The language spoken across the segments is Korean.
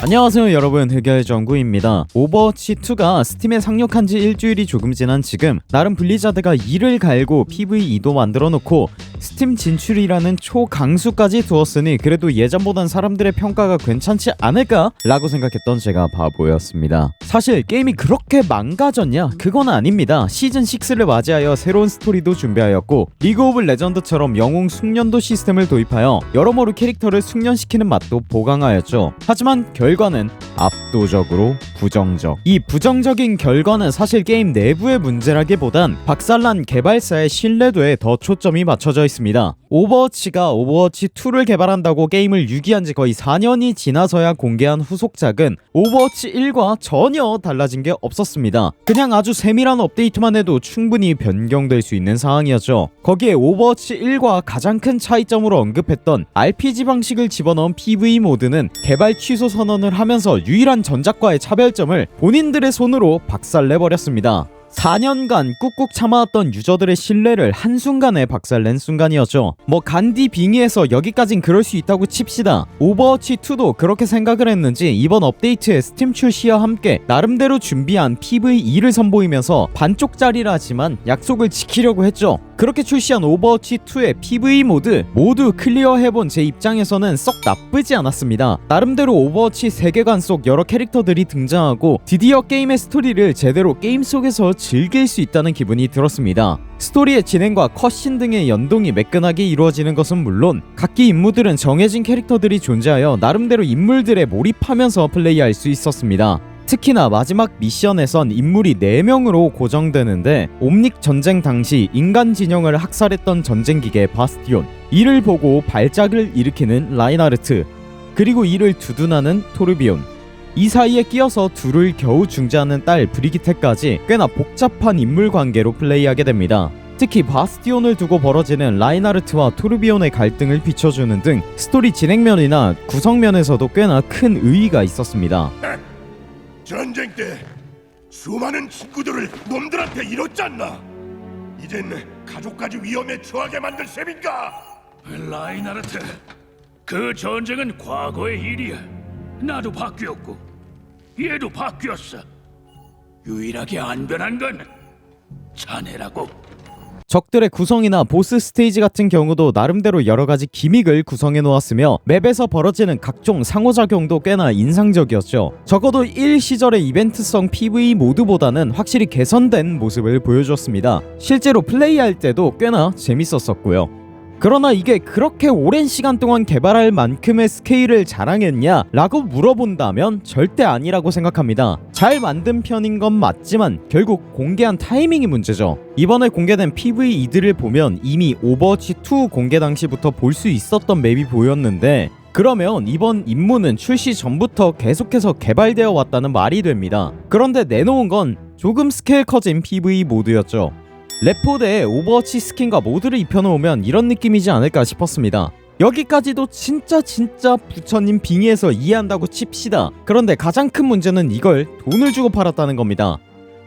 안녕하세요 여러분. 흑열정구입니다. 오버워치2가 스팀에 상륙한 지 일주일이 조금 지난 지금 나름 블리자드가 이를 갈고 PVE도 만들어 놓고 스팀 진출이라는 초강수까지 두었으니 그래도 예전보단 사람들의 평가가 괜찮지 않을까? 라고 생각했던 제가 바보였습니다 사실 게임이 그렇게 망가졌냐? 그건 아닙니다 시즌6를 맞이하여 새로운 스토리도 준비하였고 리그 오브 레전드처럼 영웅 숙련도 시스템을 도입하여 여러모로 캐릭터를 숙련시키는 맛도 보강하였죠 하지만 결과는 압도적으로 부정적. 이 부정적인 결과는 사실 게임 내부의 문제라기보단 박살난 개발사의 신뢰도에 더 초점이 맞춰져 있습니다. 오버워치가 오버워치 2를 개발한다고 게임을 유기한 지 거의 4년이 지나서야 공개한 후속작은 오버워치 1과 전혀 달라진 게 없었습니다. 그냥 아주 세밀한 업데이트만 해도 충분히 변경될 수 있는 상황이었죠. 거기에 오버워치 1과 가장 큰 차이점으로 언급했던 RPG 방식을 집어넣은 PV 모드는 개발 취소 선언을 하면서 유일한 전작과의 차별점을 본인들의 손으로 박살내버렸습니다. 4년간 꾹꾹 참아왔던 유저들의 신뢰를 한순간에 박살낸 순간이었죠. 뭐 간디 빙의해서 여기까진 그럴 수 있다고 칩시다. 오버워치2도 그렇게 생각을 했는지 이번 업데이트의 스팀 출시와 함께 나름대로 준비한 PVE를 선보이면서 반쪽짜리라지만 약속을 지키려고 했죠. 그렇게 출시한 오버워치 2의 PV 모드 모두 클리어해본 제 입장에서는 썩 나쁘지 않았습니다. 나름대로 오버워치 세계관 속 여러 캐릭터들이 등장하고 드디어 게임의 스토리를 제대로 게임 속에서 즐길 수 있다는 기분이 들었습니다. 스토리의 진행과 컷신 등의 연동이 매끈하게 이루어지는 것은 물론 각기 인물들은 정해진 캐릭터들이 존재하여 나름대로 인물들에 몰입하면서 플레이할 수 있었습니다. 특히나 마지막 미션에선 인물이 4명으로 고정되는데 옴닉 전쟁 당시 인간 진영을 학살했던 전쟁기계 바스티온 이를 보고 발작을 일으키는 라인하르트 그리고 이를 두둔하는 토르비온 이 사이에 끼어서 둘을 겨우 중재하는 딸 브리기테까지 꽤나 복잡한 인물 관계로 플레이하게 됩니다. 특히 바스티온을 두고 벌어지는 라인하르트와 토르비온의 갈등을 비춰주는 등 스토리 진행면이나 구성면에서도 꽤나 큰 의의가 있었습니다. 전쟁 때 수많은 친구들을 놈들한테 잃었잖나. 이젠 가족까지 위험에 처하게 만들 셈인가? 라이나르트, 그 전쟁은 과거의 일이야. 나도 바뀌었고, 얘도 바뀌었어. 유일하게 안 변한 건 자네라고. 적들의 구성이나 보스 스테이지 같은 경우도 나름대로 여러 가지 기믹을 구성해 놓았으며 맵에서 벌어지는 각종 상호작용도 꽤나 인상적이었죠. 적어도 1 시절의 이벤트성 PV 모드보다는 확실히 개선된 모습을 보여줬습니다. 실제로 플레이할 때도 꽤나 재밌었었고요. 그러나 이게 그렇게 오랜 시간 동안 개발할 만큼의 스케일을 자랑했냐? 라고 물어본다면 절대 아니라고 생각합니다. 잘 만든 편인 건 맞지만 결국 공개한 타이밍이 문제죠. 이번에 공개된 PVE들을 보면 이미 오버워치2 공개 당시부터 볼 수 있었던 맵이 보였는데 그러면 이번 임무는 출시 전부터 계속해서 개발되어 왔다는 말이 됩니다. 그런데 내놓은 건 조금 스케일 커진 PV 모드였죠. 레포드에 오버워치 스킨과 모드를 입혀놓으면 이런 느낌이지 않을까 싶었습니다. 여기까지도 진짜 진짜 부처님 빙의해서 이해한다고 칩시다. 그런데 가장 큰 문제는 이걸 돈을 주고 팔았다는 겁니다.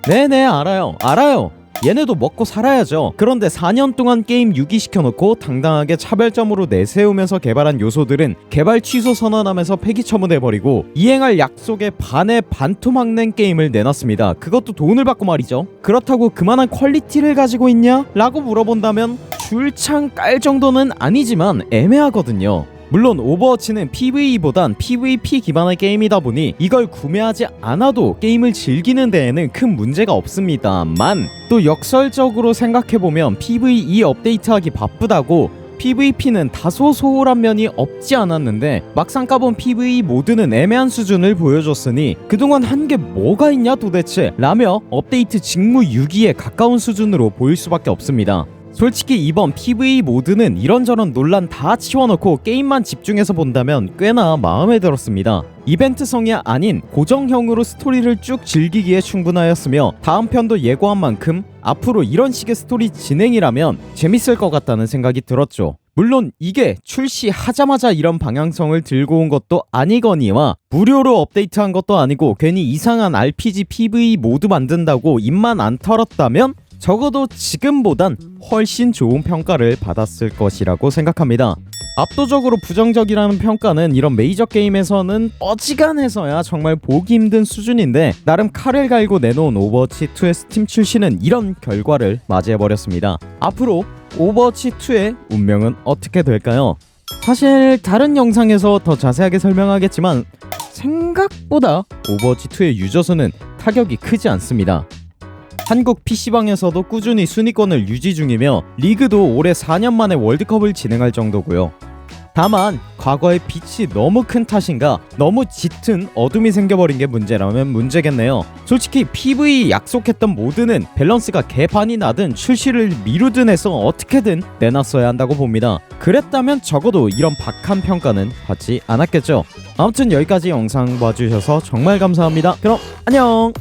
네네 알아요 알아요 얘네도 먹고 살아야죠. 그런데 4년 동안 게임 유기시켜놓고 당당하게 차별점으로 내세우면서 개발한 요소들은 개발 취소 선언하면서 폐기 처분해버리고 이행할 약속에 반에 반토막 낸 게임을 내놨습니다. 그것도 돈을 받고 말이죠. 그렇다고 그만한 퀄리티를 가지고 있냐? 라고 물어본다면 줄창 깔 정도는 아니지만 애매하거든요 물론 오버워치는 PVE보단 PVP 기반의 게임이다 보니 이걸 구매하지 않아도 게임을 즐기는 데에는 큰 문제가 없습니다만 또 역설적으로 생각해보면 PVE 업데이트하기 바쁘다고 PVP는 다소 소홀한 면이 없지 않았는데 막상 까본 PVE 모드는 애매한 수준을 보여줬으니 그동안 한 게 뭐가 있냐 도대체 라며 업데이트 직무 6위에 가까운 수준으로 보일 수밖에 없습니다. 솔직히 이번 PV 모드는 이런저런 논란 다 치워놓고 게임만 집중해서 본다면 꽤나 마음에 들었습니다. 이벤트성이 아닌 고정형으로 스토리를 쭉 즐기기에 충분하였으며 다음 편도 예고한 만큼 앞으로 이런 식의 스토리 진행이라면 재밌을 것 같다는 생각이 들었죠. 물론 이게 출시하자마자 이런 방향성을 들고 온 것도 아니거니와 무료로 업데이트한 것도 아니고 괜히 이상한 RPG PV 모드 만든다고 입만 안 털었다면 적어도 지금보단 훨씬 좋은 평가를 받았을 것이라고 생각합니다. 압도적으로 부정적이라는 평가는 이런 메이저 게임에서는 어지간해서야 정말 보기 힘든 수준인데 나름 칼을 갈고 내놓은 오버워치 2의 스팀 출시는 이런 결과를 맞이해버렸습니다. 앞으로 오버워치 2의 운명은 어떻게 될까요? 사실 다른 영상에서 더 자세하게 설명하겠지만 생각보다 오버워치 2의 유저 수는 타격이 크지 않습니다. 한국 PC방에서도 꾸준히 순위권을 유지 중이며 리그도 올해 4년 만에 월드컵을 진행할 정도고요. 다만 과거의 빛이 너무 큰 탓인가 너무 짙은 어둠이 생겨버린 게 문제라면 문제겠네요. 솔직히 PV 약속했던 모드는 밸런스가 개판이 나든 출시를 미루든 해서 어떻게든 내놨어야 한다고 봅니다. 그랬다면 적어도 이런 박한 평가는 받지 않았겠죠. 아무튼 여기까지 영상 봐주셔서 정말 감사합니다. 그럼 안녕.